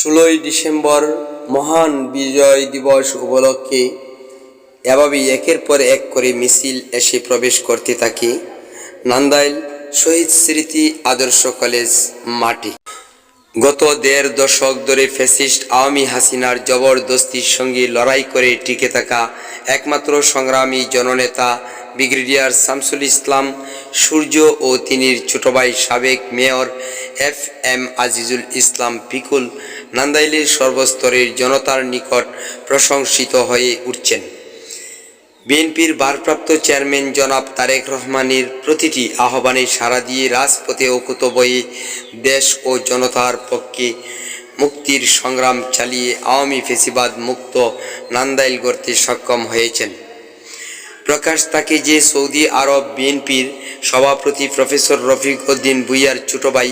ষোলোই ডিসেম্বর মহান বিজয় দিবস উপলক্ষে এভাবে একের পর এক করে মিছিল এসে প্রবেশ করতে থাকে নান্দাইল শহীদ স্মৃতি আদর্শ কলেজ মাঠে। গত দেড় দশক ধরে ফ্যাসিস্ট আওয়ামী হাসিনার জবরদস্তির সঙ্গে লড়াই করে টিকে থাকা একমাত্র সংগ্রামী জননেতা ব্রিগেডিয়ার শামসুল ইসলাম, সূর্য ও তিনির ছোট ভাই সাবেক mayor F M Azizul Islam Pikul নান্দাইলের সর্বস্তরের জনতার নিকট প্রশংসিত হয়ে উঠছেন। বিএনপির ভারপ্রাপ্ত চেয়ারম্যান জনাব তারেক রহমানের প্রতিটি আহ্বানে সাড়া দিয়ে রাজপথে ওকুত বয়ে দেশ ও জনতার পক্ষে মুক্তির সংগ্রাম চালিয়ে আওয়ামী ফেসিবাদ মুক্ত নান্দাইল করতে সক্ষম হয়েছেন। প্রকাশ তাকে যে সৌদি আরব বিএনপির সভাপতি প্রফেসর রফিক উদ্দিন ভুইয়ার ছোট ভাই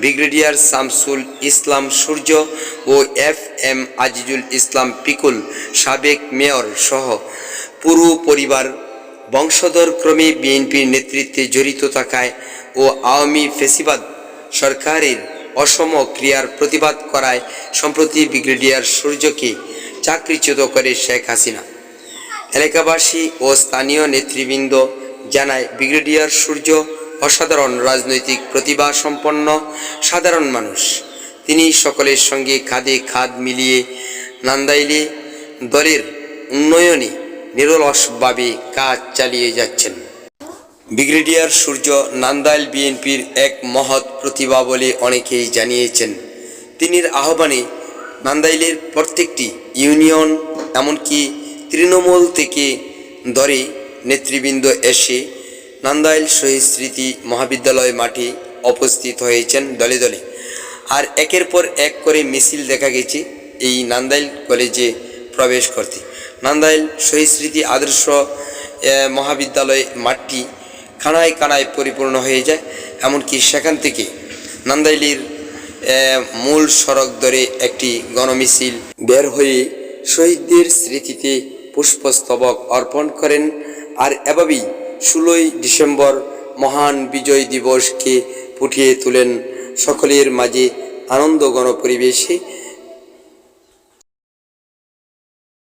ব্রিগেডিয়ার শামসুল ইসলাম সূর্য ও এফ এম আজিজুল ইসলাম পিকুল, সাবেক মেয়র সহ পুরো পরিবার বংশধর ক্রমে বিএনপির নেতৃত্বে জড়িত থাকায় ও আওয়ামী ফেসিবাদ সরকারের অসম ক্রিয়ার প্রতিবাদ করায় সম্প্রতি ব্রিগেডিয়ার সূর্যকে চাকরিচ্যুত করে শেখ হাসিনা। এলাকাবাসী ও স্থানীয় নেতৃবৃন্দ জানায়, ব্রিগেডিয়ার সূর্য অসাধারণ রাজনৈতিক প্রতিভা সম্পন্ন, সাধারণ মানুষ। তিনি সকলের সঙ্গে খাদে খাদ মিলিয়ে নান্দাইলে দলের উন্নয়নে নিরলসভাবে কাজ চালিয়ে যাচ্ছেন। ব্রিগেডিয়ার সূর্য নান্দাইল বিএনপির এক মহৎ প্রতিভা বলে অনেকেই জানিয়েছেন। তিনির আহ্বানে নান্দাইলের প্রত্যেকটি ইউনিয়ন, এমনকি তৃণমূল থেকে ধরে নেতৃবৃন্দ এসে নান্দাইল শহীদ স্মৃতি মহাবিদ্যালয় মাঠে উপস্থিত হয়েছেন দলে দলে। আর একের পর এক করে মিছিল দেখা গেছে এই নান্দাইল কলেজে প্রবেশ করতে। নান্দাইল শহীদ স্মৃতি আদর্শ মহাবিদ্যালয় মাঠটি কানায় কানায় পরিপূর্ণ হয়ে যায়, এমনকি সেখান থেকে নান্দাইলের মূল সড়ক ধরে একটি গণমিছিল বের হয়ে শহীদদের স্মৃতিতে পুষ্পস্তবক অর্পণ করেন। আর এভাবেই ষোলোই ডিসেম্বর মহান বিজয় দিবসকে ফুটিয়ে তোলেন সকলের মাঝে আনন্দ গণপরিবেশে